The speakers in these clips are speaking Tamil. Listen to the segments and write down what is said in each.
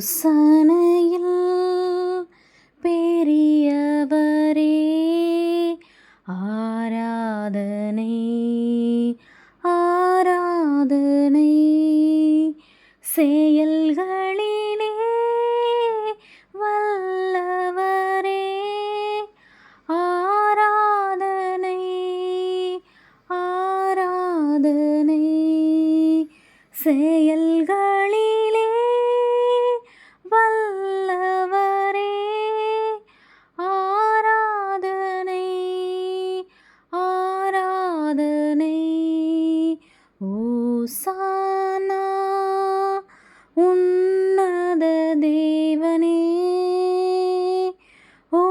யோசனையில் பெரியவரே ஆராதனை ஆராதனை செயல்களிலே வல்லவரே ஆராதனை ஆராதனை செயல்களிலே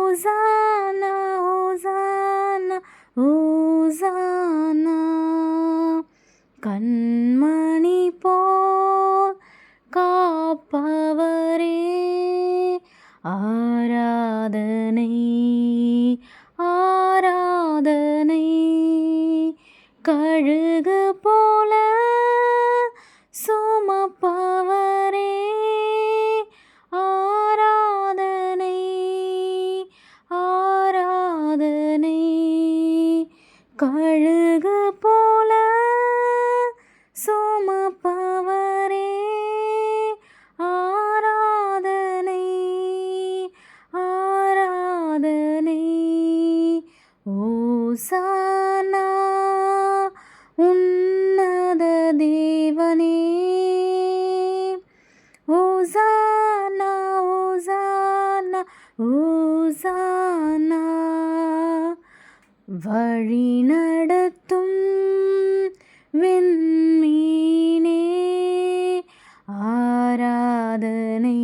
ஓசானா ஓசானா ஓசானா கண்மணி போல் காப்பவரே ஆராதனை ஆராதனை. கழுகு கழுகு போல சுமப்பவரே ஆராதனை ஆராதனை. ஓசானா உன்னத தேவனே. ஓசானா ஓசானா ஓசா வழி நடத்தும் வெண்மீனே ஆராதனை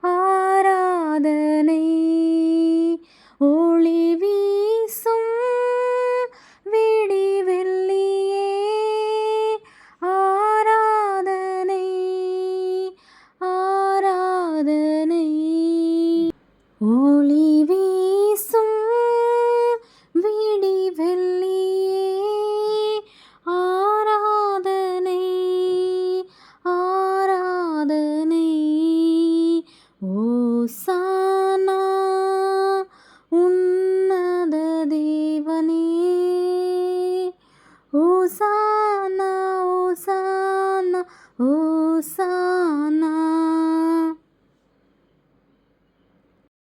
ஆராதனை. ஒளி வீசும் விடிவெள்ளியே ஆராதனை ஆராதனை. ஒளி さ